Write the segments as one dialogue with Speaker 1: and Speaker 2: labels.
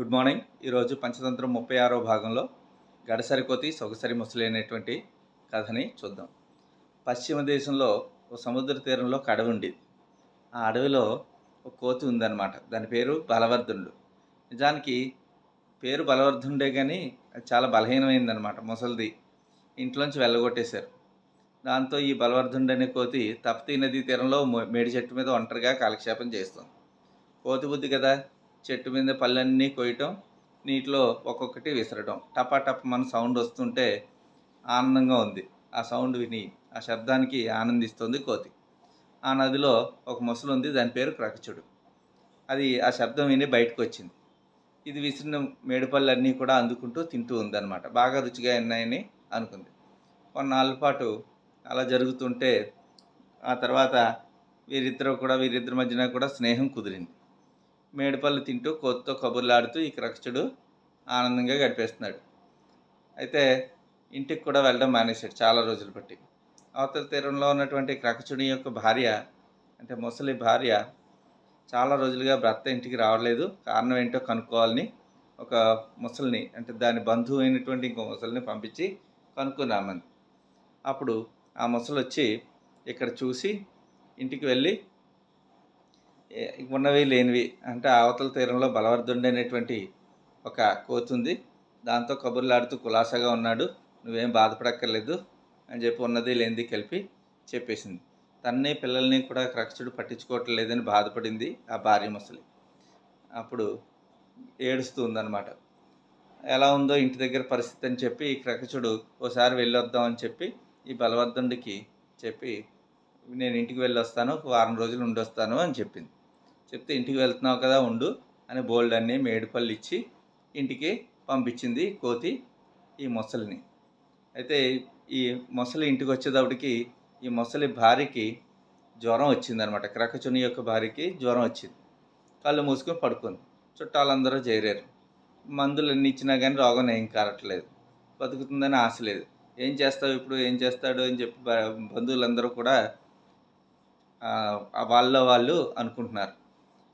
Speaker 1: Good morning. ఈరోజు పంచతంత్రం ముప్పై ఆరో భాగంలో గడసరి కోతి సొగసరి ముసలి అనేటువంటి కథని చూద్దాం. పశ్చిమ దేశంలో ఒక సముద్ర తీరంలో ఒక అడవి ఉండేది. ఆ అడవిలో ఒక కోతి ఉందన్నమాట. దాని పేరు బలవర్ధనుడు. నిజానికి పేరు బలవర్ధనుడే కానీ అది చాలా బలహీనమైందనమాట ముసలిది. ఇంట్లోంచి వెళ్ళగొట్టేశారు. దాంతో ఈ బలవర్ధనుడు అనే కోతి తప్తీ నదీ తీరంలో మేడి చెట్టు మీద ఒంటరిగా కాలక్షేపం చేస్తుంది. కోతి బుద్ధి కదా? చెట్టు మీద పళ్ళన్నీ కొయ్యటం నీటిలో ఒక్కొక్కటి విసరటం. టపా టప మన సౌండ్ వస్తుంటే ఆనందంగా ఉంది. ఆ సౌండ్ విని ఆ శబ్దానికి ఆనందిస్తుంది కోతి. ఆ నదిలో ఒక ముసలు ఉంది దాని పేరు క్రకచుడు. అది ఆ శబ్దం విని బయటకు వచ్చింది ఇది విసిరిన మేడిపళ్ళన్నీ కూడా అందుకుంటూ తింటూ ఉందన్నమాట. బాగా రుచిగా ఉన్నాయని అనుకుంది. కొన్నాళ్ళ పాటు అలా జరుగుతుంటే ఆ తర్వాత వీరిద్దరు కూడా వీరిద్దరి మధ్యన కూడా స్నేహం కుదిరింది. మేడిపళ్ళు తింటూ కోతితో కబుర్లాడుతూ ఈ క్రక్షుడు ఆనందంగా గడిపేస్తున్నాడు. అయితే ఇంటికి కూడా వెళ్ళడం మానేశాడు చాలా రోజులు బట్టి. అవతల తీరంలో ఉన్నటువంటి క్రకచుడి యొక్క భార్య అంటే ముసలి భార్య చాలా రోజులుగా భర్త ఇంటికి రావట్లేదు. కారణం ఏంటో కనుక్కోవాలని ఒక ముసలిని అంటే దాని బంధువు అయినటువంటి ఇంకో ముసలిని పంపించి కనుక్కున్నామంది అప్పుడు ఆ ముసలి వచ్చి ఇక్కడ చూసి ఇంటికి వెళ్ళి ఉన్నవి లేనివి. అంటే అవతల తీరంలో బలవర్ధుండి అనేటువంటి ఒక కోచ్ ఉంది. దాంతో కబుర్లాడుతూ కులాసాగా ఉన్నాడు. నువ్వేం బాధపడక్కర్లేదు అని చెప్పి ఉన్నది లేనిది కలిపి చెప్పేసింది. తన్ని పిల్లల్ని కూడా క్రక్షుడు పట్టించుకోవటం లేదని బాధపడింది ఆ భార్య ముసలి. అప్పుడు ఏడుస్తూ ఉందన్నమాట. ఎలా ఉందో ఇంటి దగ్గర పరిస్థితి అని చెప్పి ఈ క్రకచుడు ఓసారి వెళ్ళొద్దాం అని చెప్పి ఈ బలవర్ధుడికి చెప్పి నేను ఇంటికి వెళ్ళొస్తాను ఒక వారం రోజులు ఉండొస్తాను అని చెప్పింది. చెప్తే ఇంటికి వెళ్తున్నావు కదా ఉండు అని బోల్డ్ అన్ని మేడిపళ్ళు ఇచ్చి ఇంటికి పంపించింది కోతి ఈ మొసలిని. అయితే ఈ మొసలి ఇంటికి వచ్చేటప్పటికి ఈ మొసలి భార్యకి జ్వరం వచ్చిందనమాట క్రకచుని యొక్క భార్యకి జ్వరం వచ్చింది. కళ్ళు మూసుకొని పడుకుంది. చుట్టాలందరూ చేరారు. మందులు అన్ని ఇచ్చినా కానీ రోగం ఏం కారట్లేదు. బతుకుతుందని ఆశ లేదు. ఏం చేస్తావు ఇప్పుడు? ఏం చేస్తాడు? అని చెప్పి బంధువులందరూ కూడా వాళ్ళ వాళ్ళు అనుకుంటున్నారు.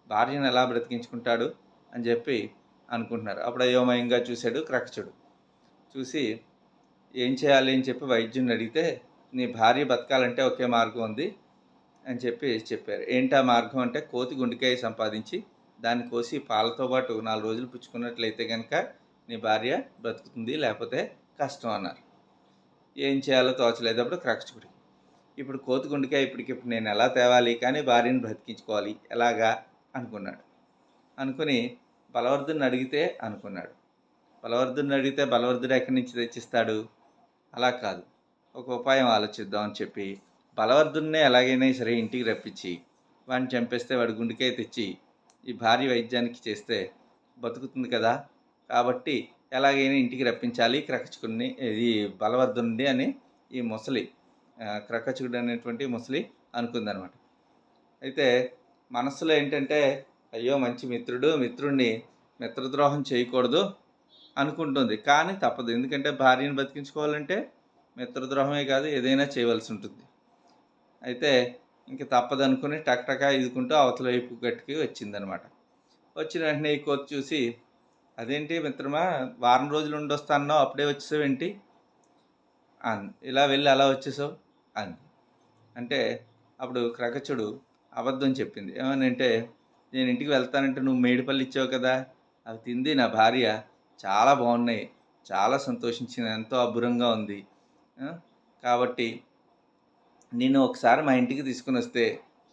Speaker 1: భార్యను ఎలా బ్రతికించుకుంటాడు అని చెప్పి అనుకుంటున్నారు. అప్పుడు అయోమయంగా చూశాడు క్రకచుడు. చూసి ఏం చేయాలి అని చెప్పి వైద్యుని అడిగితే నీ భార్య బతకాలంటే ఒకే మార్గం ఉంది అని చెప్పి చెప్పారు. ఏంటా మార్గం అంటే కోతి గుండెకాయ సంపాదించి దాన్ని కోసి పాలతో పాటు నాలుగు రోజులు పుచ్చుకున్నట్లయితే కనుక నీ భార్య బ్రతుకుతుంది లేకపోతే కష్టం అన్నారు. ఏం చేయాలో తోచలేదు అప్పుడు క్రక్షకుడికి ఇప్పుడు కోతి గుండెకాయ ఇప్పటికిప్పుడు నేను ఎలా తేవాలి? కానీ భార్యను బ్రతికించుకోవాలి. ఎలాగా? అనుకున్నాడు. అనుకుని బలవర్ధుని అడిగితే అనుకున్నాడు. బలవర్ధుని అడిగితే బలవర్ధుడు ఎక్కడి నుంచి తెచ్చిస్తాడు? అలా కాదు. ఒక ఉపాయం ఆలోచిద్దామని చెప్పి బలవర్ధున్నే ఎలాగైనా సరే ఇంటికి రప్పించి వాడిని చంపేస్తే వాడి గుండెకాయ తెచ్చి ఈ భార్య వైద్యానికి చేస్తే బతుకుతుంది కదా? కాబట్టి ఎలాగైనా ఇంటికి రప్పించాలి క్రకచుకుని ఇది బలవర్ధుండి అని ఈ ముసలి ఆ, క్రకచుకుడు అనేటువంటి ముసలి అనుకుందనమాట. అయితే మనసులో ఏంటంటే అయ్యో మంచి మిత్రుడు మిత్రుడిని మిత్రద్రోహం చేయకూడదు అనుకుంటుంది. కానీ తప్పదు. ఎందుకంటే భార్యను బతికించుకోవాలంటే మిత్రద్రోహమే కాదు ఏదైనా చేయవలసి ఉంటుంది. అయితే ఇంక తప్పదు అనుకుని టక్ ఇదుకుంటూ అవతల వైపు గట్టుకి వచ్చిందనమాట. వచ్చిన వెంటనే ఈ కోతి చూసి అదేంటి మిత్రమా వారం రోజులు ఉండొస్తానో అప్పుడే వచ్చేసావేంటి అంది ఇలా వెళ్ళి అలా వచ్చేసావు? అంది. అంటే అప్పుడు క్రకచుడు అబద్ధం చెప్పింది. ఏమనంటే నేను ఇంటికి వెళ్తానంటే నువ్వు మేడిపల్లి ఇచ్చావు కదా అవి తింది నా భార్య. చాలా బాగున్నాయి. చాలా సంతోషించింది. ఎంతో అబ్బురంగా ఉంది. కాబట్టి నేను ఒకసారి మా ఇంటికి తీసుకుని వస్తే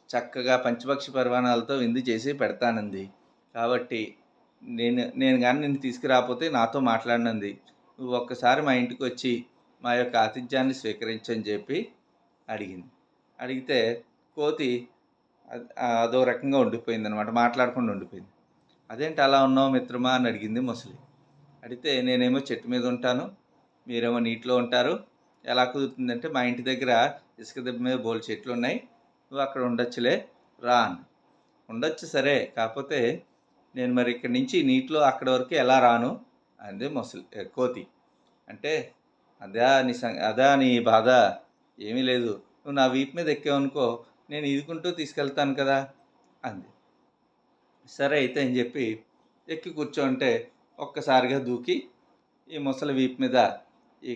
Speaker 1: చక్కగా పంచపక్షి పరిమాణాలతో విందు చేసి పెడతానంది. కాబట్టి నేను నేను కానీ నిన్ను తీసుకురాకపోతే నాతో మాట్లాడినంది. నువ్వు ఒక్కసారి మా ఇంటికి వచ్చి మా యొక్క ఆతిథ్యాన్ని స్వీకరించని చెప్పి అడిగింది. అడిగితే కోతి అదో రకంగా ఉండిపోయింది అనమాట మాట్లాడకుండా ఉండిపోయింది. అదేంటి అలా ఉన్నావు మిత్రమా? అని అడిగింది ముసలి. అడిగితే నేనేమో చెట్టు మీద ఉంటాను మీరేమో నీటిలో ఉంటారు. ఎలా కుదురుతుందంటే మా ఇంటి దగ్గర ఇసుక దెబ్బ మీద బోల్ చెట్లు ఉన్నాయి నువ్వు అక్కడ ఉండొచ్చులే రా అని ఉండొచ్చు సరే కాకపోతే నేను మరి ఇక్కడి నుంచి నీటిలో అక్కడ వరకు ఎలా రాను? అంది ముసలి కోతి. అంటే అదా నీ సం అదా నీ బాధ? ఏమీ లేదు. నువ్వు నా వీపు మీద ఎక్కావనుకో నేను ఈదుకుంటూ తీసుకెళ్తాను కదా అంది. సరే అయితే అని చెప్పి ఎక్కి కూర్చోంటే ఒక్కసారిగా దూకి ఈ ముసలి వీపు మీద ఈ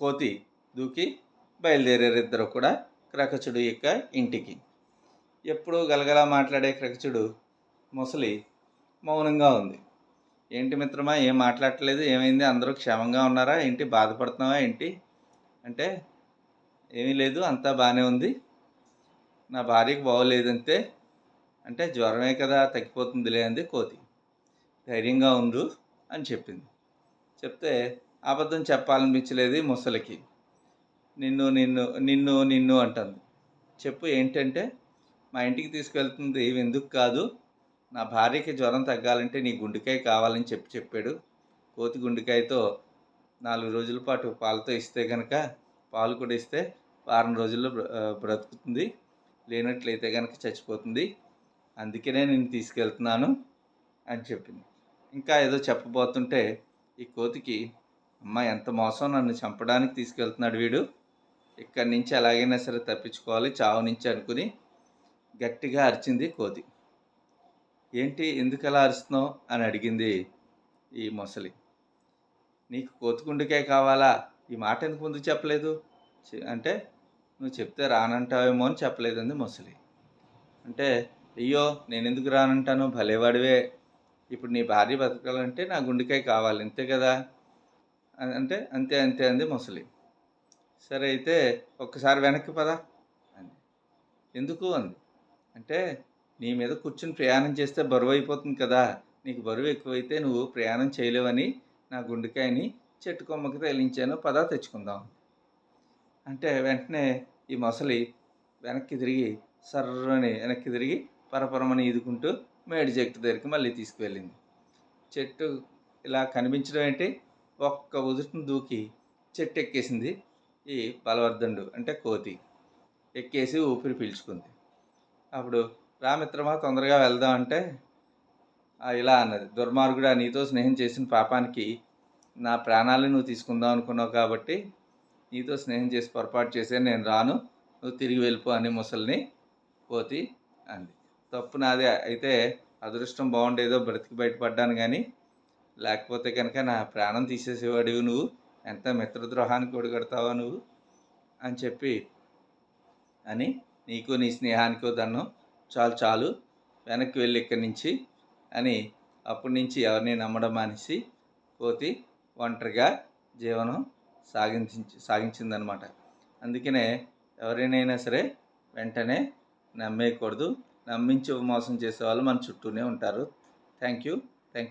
Speaker 1: కోతి దూకి బయలుదేరారు ఇద్దరు కూడా క్రకచుడు యొక్క ఇంటికి. ఎప్పుడూ గలగలా మాట్లాడే క్రకచుడు ముసలి మౌనంగా ఉంది. ఏంటి మిత్రమా ఏం మాట్లాడట్లేదు? ఏమైంది? అందరూ క్షేమంగా ఉన్నారా? ఏంటి బాధపడుతున్నావా? ఏంటి? అంటే ఏమీ లేదు అంతా బాగానే ఉంది. నా భార్యకి బాగోలేదంటే అంటే జ్వరమే కదా తగ్గిపోతుందిలే అంది కోతి. ధైర్యంగా ఉండు అని చెప్పింది. చెప్తే అబద్ధం చెప్పాలనిపించలేదు ముసలికి. నిన్ను నిన్ను నిన్ను నిన్ను అంటుంది. చెప్పు ఏంటంటే మా ఇంటికి తీసుకెళ్తుంది ఎందుకు కాదు? నా భార్యకి జ్వరం తగ్గాలంటే నీ గుండెకాయ కావాలని చెప్పి చెప్పాడు. కోతి గుండెకాయతో నాలుగు రోజుల పాటు పాలతో ఇస్తే కనుక పాలు కూడా ఇస్తే వారం రోజుల్లో బ్ర- బ్రతుకుతుంది. లేనట్లయితే కనుక చచ్చిపోతుంది. అందుకనే నేను తీసుకెళ్తున్నాను అని చెప్పింది. ఇంకా ఏదో చెప్పబోతుంటే ఈ కోతికి అమ్మ ఎంత మోసం నన్ను చంపడానికి తీసుకెళ్తున్నాడు వీడు. ఇక్కడి నుంచి ఎలాగైనా సరే తప్పించుకోవాలి చావు నుంచి అనుకుని గట్టిగా అరిచింది కోతి. ఏంటి ఎందుకు అలా అరుస్తున్నావు? అని అడిగింది ఈ మొసలి. నీకు కోతికుండికాయ కావాలా? ఈ మాట ఎందుకు ముందు చెప్పలేదు? అంటే నువ్వు చెప్తే రానంటావేమో అని చెప్పలేదండి ముసలి. అంటే అయ్యో నేను ఎందుకు రానంటాను? భలేవాడివే. ఇప్పుడు నీ భార్య బతకాలంటే నా గుండెకాయ కావాలి. అంతే కదా? అంటే అంతే అంతే అంది ముసలి. సరే అయితే ఒక్కసారి వెనక్కి పదా అంది. ఎందుకు అంది? అంటే నీ మీద కూర్చుని ప్రయాణం చేస్తే బరువు అయిపోతుంది కదా? నీకు బరువు ఎక్కువైతే నువ్వు ప్రయాణం చేయలేవని నా గుండెకాయని చెట్టు కొమ్మకి తగిలించాను. పదా తెచ్చుకుందాం. అంటే వెంటనే ఈ మొసలి వెనక్కి తిరిగి సర్రని వెనక్కి తిరిగి పరపరమని ఈదుకుంటూ మేడి చెట్టు దగ్గరికి మళ్ళీ తీసుకువెళ్ళింది. చెట్టు ఇలా కనిపించడం ఏంటి? ఒక్క ఉదుటిని దూకి చెట్టు ఎక్కేసింది ఈ బలవర్ధనుడు అంటే కోతి. ఎక్కేసి ఊపిరి పీల్చుకుంది. అప్పుడు రామిత్రమా తొందరగా వెళ్దాం అంటే ఇలా అన్నది. దుర్మార్గుడా నీతో స్నేహం చేసిన పాపానికి నా ప్రాణాలు నువ్వు తీసుకుందాం అనుకున్నావు కాబట్టి నీతో స్నేహం చేసి పొరపాటు చేసే నేను రాను. నువ్వు తిరిగి వెళ్ళిపో అని ముసలిని కోతి అంది. తప్పు నాదే. అయితే అదృష్టం బాగుండేదో బ్రతికి బయటపడ్డాను కానీ లేకపోతే కనుక నా ప్రాణం తీసేసేవాడివి నువ్వు. ఎంత మిత్రద్రోహానికి ఒడిగడతావా నువ్వు? అని చెప్పి అని నీకు నీ స్నేహానికో దన్నం చాలు చాలు వెనక్కి వెళ్ళి ఇక్కడి నుంచి అని అప్పటి నుంచి ఎవరిని నమ్మడం మానేసి కోతి ఒంటరిగా జీవనం సాగించి సాగించిందనమాట. అందుకనే ఎవరినైనా సరే వెంటనే నమ్మేయకూడదు. నమ్మించి మోసం చేసే వాళ్ళు మన చుట్టూనే ఉంటారు. Thank you